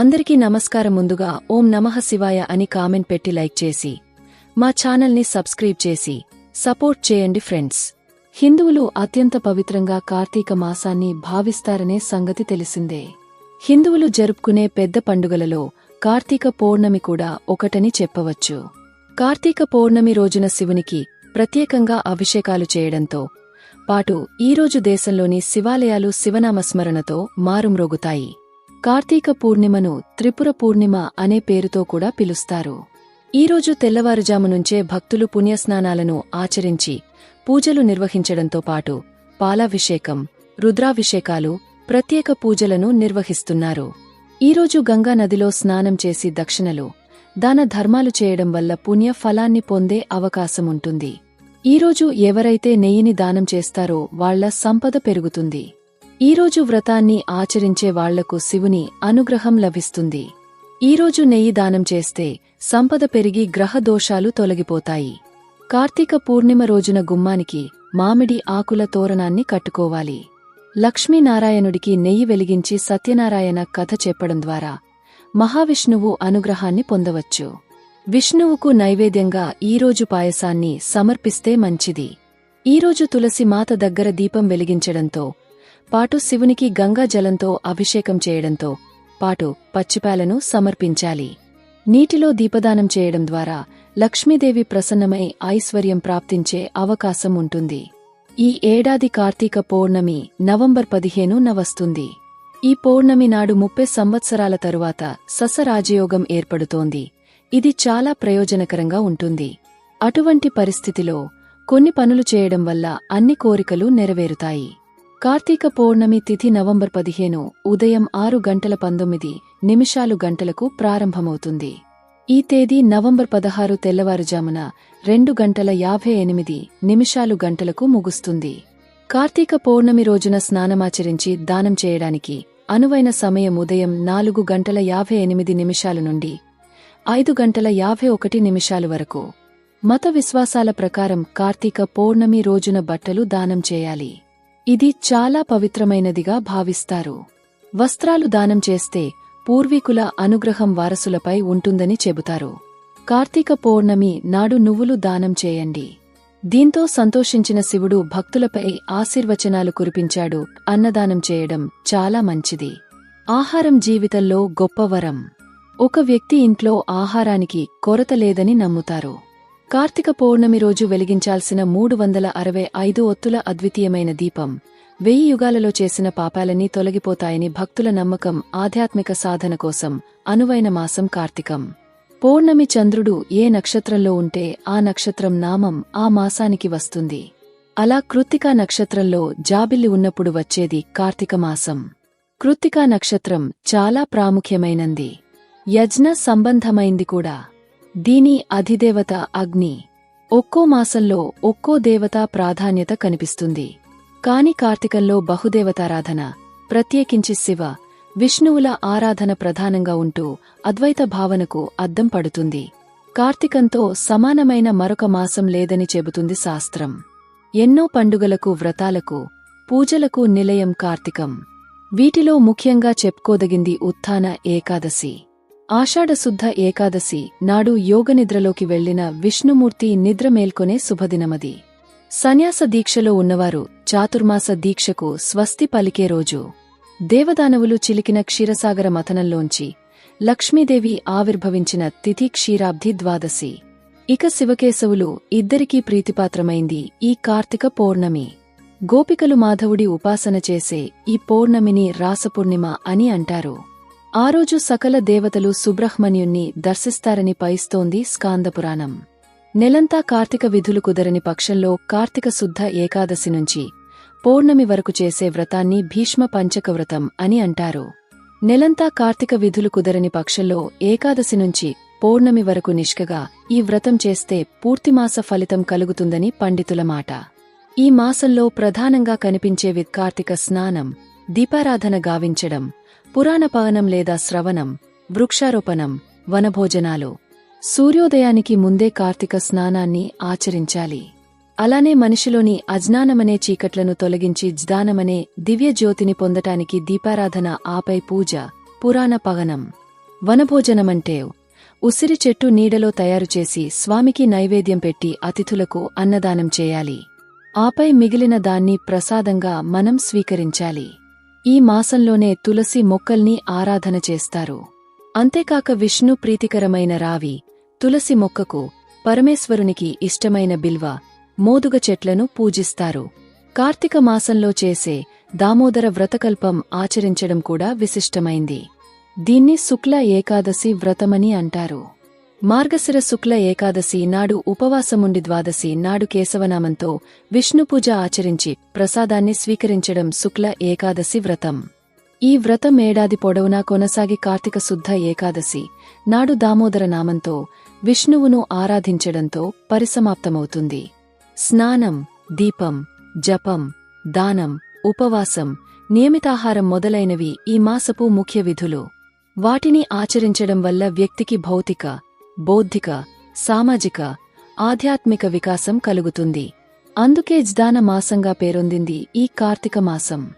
అందరికీ నమస్కారం ముందుగా ఓం నమః శివాయ అని కామెంట్ పెట్టి లైక్ చేసి మా ఛానల్ని సబ్స్క్రైబ్ చేసి సపోర్ట్ చేయండి ఫ్రెండ్స్. హిందువులు అత్యంత పవిత్రంగా కార్తీక మాసాన్ని భావిస్తారనే సంగతి తెలిసిందే. హిందువులు జరుపుకునే పెద్ద పండుగలలో కార్తీక పౌర్ణమి కూడా ఒకటని చెప్పవచ్చు. కార్తీక పౌర్ణమి రోజున శివునికి ప్రత్యేకంగా అభిషేకాలు చేయడంతో పాటు ఈరోజు దేశంలోని శివాలయాలు శివనామస్మరణతో మారుమ్రోగుతాయి. కార్తీక పూర్ణిమను త్రిపుర పూర్ణిమ అనే పేరుతో కూడా పిలుస్తారు. ఈరోజు తెల్లవారుజాము నుంచే భక్తులు పుణ్యస్నానాలను ఆచరించి పూజలు నిర్వహించడంతో పాటు పాలాభిషేకం రుద్రాభిషేకాలు ప్రత్యేక పూజలను నిర్వహిస్తున్నారు. ఈరోజు గంగా నదిలో స్నానం చేసి దక్షిణలు దాన ధర్మాలు చేయడం వల్ల పుణ్య ఫలాన్ని పొందే అవకాశముంటుంది ఈరోజు ఎవరైతే నెయ్యిని దానం చేస్తారో వాళ్ళ సంపద పెరుగుతుంది. ఈరోజు వ్రతాన్ని ఆచరించే వాళ్ళకు శివుని అనుగ్రహం లభిస్తుంది. ఈరోజు నెయ్యి దానం చేస్తే సంపద పెరిగి గ్రహ దోషాలు తొలగిపోతాయి. కార్తీక పూర్ణిమ రోజున గుమ్మానికి మామిడి ఆకుల తోరణాన్ని కట్టుకోవాలి. లక్ష్మీనారాయణుడికి నెయ్యి వెలిగించి సత్యనారాయణ కథ చెప్పడం ద్వారా మహావిష్ణువు అనుగ్రహాన్ని పొందవచ్చు. విష్ణువుకు నైవేద్యంగా ఈరోజు పాయసాన్ని సమర్పిస్తే మంచిది. ఈరోజు తులసి మాత దగ్గర దీపం వెలిగించడంతో పాటు శివునికి గంగా జలంతో అభిషేకం చేయడంతో పాటు పచ్చిపాలను సమర్పించాలి. నీటిలో దీపదానం చేయడం ద్వారా లక్ష్మీదేవి ప్రసన్నమై ఐశ్వర్యం ప్రాప్తించే అవకాశం ఉంటుంది. ఈ ఏడాది కార్తీక పౌర్ణమి నవంబర్ పదిహేను నవస్తుంది ఈ పౌర్ణమి నాడు ముప్పై సంవత్సరాల తరువాత ససరాజయోగం ఏర్పడుతోంది. ఇది చాలా ప్రయోజనకరంగా ఉంటుంది. అటువంటి పరిస్థితిలో కొన్ని పనులు చేయడం వల్ల అన్ని కోరికలు నెరవేరుతాయి. కార్తీక పౌర్ణమి తిథి నవంబర్ పదిహేను ఉదయం ఆరు గంటల పంతొమ్మిది నిమిషాలు గంటలకు ప్రారంభమవుతుంది. ఈ తేదీ నవంబర్ పదహారు తెల్లవారుజామున రెండు గంటల యాభై ఎనిమిది నిమిషాలు గంటలకు ముగుస్తుంది. కార్తీక పౌర్ణమి రోజున స్నానమాచరించి దానం చేయడానికి అనువైన సమయం ఉదయం నాలుగు గంటల యాభై ఎనిమిది నిమిషాల నుండి ఐదు గంటల యాభై ఒకటి నిమిషాలు వరకు. మత విశ్వాసాల ప్రకారం కార్తీక పౌర్ణమి రోజున బట్టలు దానం చేయాలి. ఇది చాలా పవిత్రమైనదిగా భావిస్తారు. వస్త్రాలు దానం చేస్తే పూర్వీకుల అనుగ్రహం వారసులపై ఉంటుందని చెబుతారు. కార్తీక పౌర్ణమి నాడు నువ్వులు దానం చేయండి. దీంతో సంతోషించిన శివుడు భక్తులపై ఆశీర్వచనాలు కురిపించాడు. అన్నదానం చేయడం చాలా మంచిది. ఆహారం జీవితంలో గొప్ప వరం. ఒక వ్యక్తి ఇంట్లో ఆహారానికి కొరత లేదని నమ్ముతారు. కార్తీక పౌర్ణమి రోజు వెలిగించాల్సిన మూడు వందల అరవై ఐదు ఒత్తుల అద్వితీయమైన దీపం వెయ్యి యుగాలలో చేసిన పాపాలన్నీ తొలగిపోతాయని భక్తుల నమ్మకం ఆధ్యాత్మిక సాధన కోసం అనువైన మాసం కార్తీకం. పౌర్ణమి చంద్రుడు ఏ నక్షత్రంలో ఉంటే ఆ నక్షత్రం నామం ఆ మాసానికి వస్తుంది. అలా కృత్తికా నక్షత్రంలో జాబిల్లి ఉన్నప్పుడు వచ్చేది కార్తీక మాసం. కృత్తికా నక్షత్రం చాలా ప్రాముఖ్యమైనంది. యజ్ఞ సంబంధమైంది కూడా. దీని అధిదేవత అగ్ని. ఒక్కో మాసంలో ఒక్కో దేవత ప్రాధాన్యత కనిపిస్తుంది. కాని కార్తీకంలో బహుదేవతారాధన ప్రత్యేకించి శివ విష్ణువుల ఆరాధన ప్రధానంగా ఉంటూ అద్వైత భావనకు అద్దం పడుతుంది. కార్తీకంతో సమానమైన మరొక మాసం లేదని చెబుతుంది శాస్త్రం. ఎన్నో పండుగలకు వ్రతాలకు పూజలకు నిలయం కార్తీకం. వీటిలో ముఖ్యంగా చెప్పుకోదగింది ఉత్థాన ఏకాదశి. ఆషాఢశుద్ధ ఏకాదశి నాడు యోగనిద్రలోకి వెళ్ళిన విష్ణుమూర్తి నిద్ర మేల్కొనే శుభదినమది. సన్యాస దీక్షలో ఉన్నవారు చాతుర్మాస దీక్షకు స్వస్తి పలికే రోజు. దేవదానవులు చిలికిన క్షీరసాగర మథనంలోంచి లక్ష్మీదేవి ఆవిర్భవించిన తిథి క్షీరాబ్ధి ద్వాదశి. ఇక శివకేశవులు ఇద్దరికీ ప్రీతిపాత్రమైంది ఈ కార్తీక పౌర్ణమి. గోపికలు మాధవుడి ఉపాసన చేసే ఈ పౌర్ణమిని రాసపూర్ణిమ అని అంటారు. ఆ రోజు సకల దేవతలు సుబ్రహ్మణ్యుణ్ణి దర్శిస్తారని పైస్తోంది స్కాందపురాణం. నెలంతా కార్తీక విధులు కుదరని పక్షంలో కార్తీక శుద్ధ ఏకాదశి నుంచి పౌర్ణమి వరకు చేసే వ్రతాన్ని భీష్మ పంచక వ్రతం అని అంటారు. నెలంతా కార్తీక విధులు కుదరని పక్షంలో ఏకాదశి నుంచి పౌర్ణమి వరకు నిష్కగా ఈ వ్రతం చేస్తే పూర్తిమాస ఫలితం కలుగుతుందని పండితుల మాట. ఈ మాసంలో ప్రధానంగా కనిపించేవి కార్తీక స్నానం దీపారాధన గావించడం పురాణపవనం లేదా శ్రవణం వృక్షారోపణం వనభోజనాలు. సూర్యోదయానికి ముందే కార్తీక స్నానాన్ని ఆచరించాలి. అలానే మనిషిలోని అజ్ఞానమనే చీకట్లను తొలగించి జ్ఞానమనే దివ్యజ్యోతిని పొందటానికి దీపారాధన ఆపై పూజ పురాణ పవనం. వనభోజనమంటే ఉసిరి చెట్టు నీడలో తయారుచేసి స్వామికి నైవేద్యం పెట్టి అతిథులకు అన్నదానం చేయాలి. ఆపై మిగిలిన దాన్ని ప్రసాదంగా మనం స్వీకరించాలి. ఈ మాసంలోనే తులసి మొక్కల్ని ఆరాధన చేస్తారు. అంతేకాక విష్ణు ప్రీతికరమైన రావి తులసి మొక్కకు పరమేశ్వరునికి ఇష్టమైన బిల్వ మోదుగ చెట్లను పూజిస్తారు. కార్తీక మాసంలో చేసే దామోదర వ్రతకల్పం ఆచరించడం కూడా విశిష్టమైంది. దీన్ని శుక్ల ఏకాదశి వ్రతమని అంటారు. మార్గశిర శుక్ల ఏకాదశి నాడు ఉపవాసముండి ద్వాదశి నాడు కేశవనామంతో విష్ణుపూజ ఆచరించి ప్రసాదాన్ని స్వీకరించడం శుక్ల ఏకాదశి వ్రతం. ఈ వ్రతం ఏడాది పొడవునా కొనసాగి కార్తీక శుద్ధ ఏకాదశి నాడు దామోదర నామంతో విష్ణువును ఆరాధించడంతో పరిసమాప్తమవుతుంది. స్నానం దీపం జపం దానం ఉపవాసం నియమితాహారం మొదలైనవి ఈ మాసపు ముఖ్య విధులు. వాటిని ఆచరించడం వల్ల వ్యక్తికి భౌతిక బౌద్ధిక సామాజిక ఆధ్యాత్మిక వికాసం కలుగుతుంది. అందుకే జ్దాన మాసంగా పేరొందింది ఈ కార్తీక మాసం.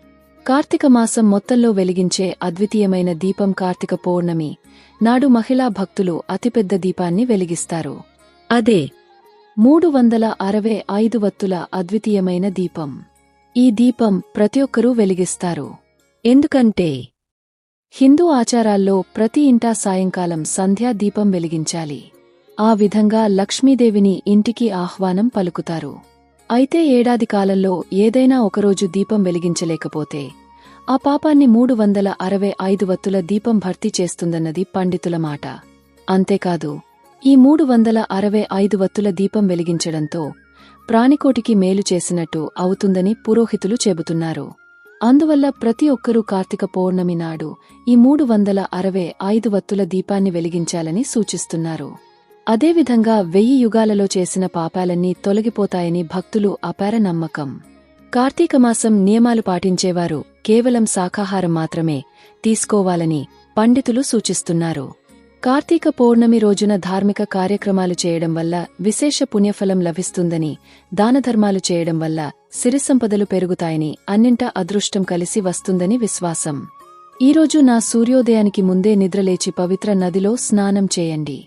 కార్తీక మాసం మొత్తంలో వెలిగించే అద్వితీయమైన దీపం కార్తీక పౌర్ణమి. నాడు మహిళా భక్తులు అతిపెద్ద దీపాన్ని వెలిగిస్తారు. అదే మూడు వందల అరవై ఐదు వత్తుల అద్వితీయమైన దీపం. ఈ దీపం ప్రతి ఒక్కరూ వెలిగిస్తారు. ఎందుకంటే హిందూ ఆచారాల్లో ప్రతి ఇంటా సాయంకాలం సంధ్యా దీపం వెలిగించాలి. ఆ విధంగా లక్ష్మీదేవిని ఇంటికి ఆహ్వానం పలుకుతారు. అయితే ఏడాది కాలంలో ఏదైనా ఒకరోజు దీపం వెలిగించలేకపోతే ఆ పాపాన్ని మూడు వందల అరవై ఐదు వత్తుల దీపం భర్తీ చేస్తుందన్నది పండితుల మాట. అంతేకాదు ఈ మూడు వందల అరవై ఐదు వత్తుల దీపం వెలిగించడంతో ప్రాణికోటికి మేలు చేసినట్టు అవుతుందని పురోహితులు చెబుతున్నారు. అందువల్ల ప్రతి ఒక్కరూ కార్తీక పౌర్ణమి నాడు ఈ మూడు వందల అరవై ఐదు వత్తుల దీపాన్ని వెలిగించాలని సూచిస్తున్నారు. అదేవిధంగా వెయ్యి యుగాలలో చేసిన పాపాలన్నీ తొలగిపోతాయని భక్తులు అపార నమ్మకం. కార్తీక మాసం నియమాలు పాటించేవారు కేవలం శాకాహారం మాత్రమే తీసుకోవాలని పండితులు సూచిస్తున్నారు. కార్తీక పౌర్ణమి రోజున ధార్మిక కార్యక్రమాలు చేయడం వల్ల విశేష పుణ్యఫలం లభిస్తుందని దానధర్మాలు చేయడం వల్ల సిరిసంపదలు పెరుగుతాయని అన్నింటా అదృష్టం కలిసి వస్తుందని విశ్వాసం. ఈరోజు నా సూర్యోదయానికి ముందే నిద్రలేచి పవిత్ర నదిలో స్నానం చేయండి.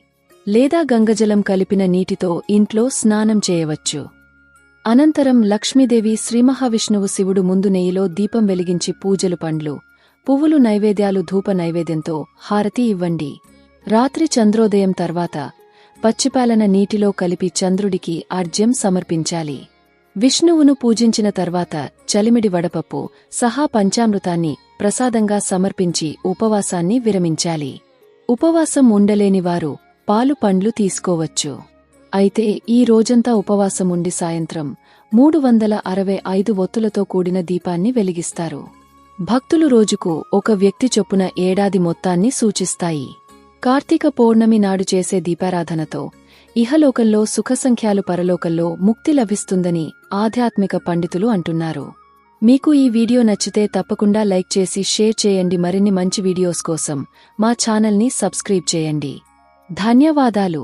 లేదా గంగజలం కలిపిన నీటితో ఇంట్లో స్నానం చేయవచ్చు. అనంతరం లక్ష్మీదేవి శ్రీమహావిష్ణువు శివుడు ముందు నెయ్యిలో దీపం వెలిగించి పూజలు పండ్లు పువ్వులు నైవేద్యాలు ధూప నైవేద్యంతో హారతి ఇవ్వండి. రాత్రి చంద్రోదయం తర్వాత పచ్చిపాలన నీటిలో కలిపి చంద్రుడికి ఆర్జ్యం సమర్పించాలి. విష్ణువును పూజించిన తర్వాత చలిమిడి వడపప్పు సహా పంచామృతాన్ని ప్రసాదంగా సమర్పించి ఉపవాసాన్ని విరమించాలి. ఉపవాసం ఉండలేనివారు పాలు పండ్లు తీసుకోవచ్చు. అయితే ఈ రోజంతా ఉపవాసం ఉండి సాయంత్రం మూడు వందల అరవై ఐదు ఒత్తులతో కూడిన దీపాన్ని వెలిగిస్తారు. భక్తులు రోజుకు ఒక వ్యక్తి చొప్పున ఏడాది మొత్తాన్ని సూచిస్తాయి. కార్తీక పౌర్ణమి నాడు చేసే దీపారాధనతో ఇహలోకంలో సుఖసంఖ్యాలు పరలోకంలో ముక్తి లభిస్తుందని ఆధ్యాత్మిక పండితులు అంటున్నారు. మీకు ఈ వీడియో నచ్చితే తప్పకుండా లైక్ చేసి షేర్ చేయండి. మరిన్ని మంచి వీడియోస్ కోసం మా ఛానల్ని సబ్స్క్రైబ్ చేయండి. ధన్యవాదాలు.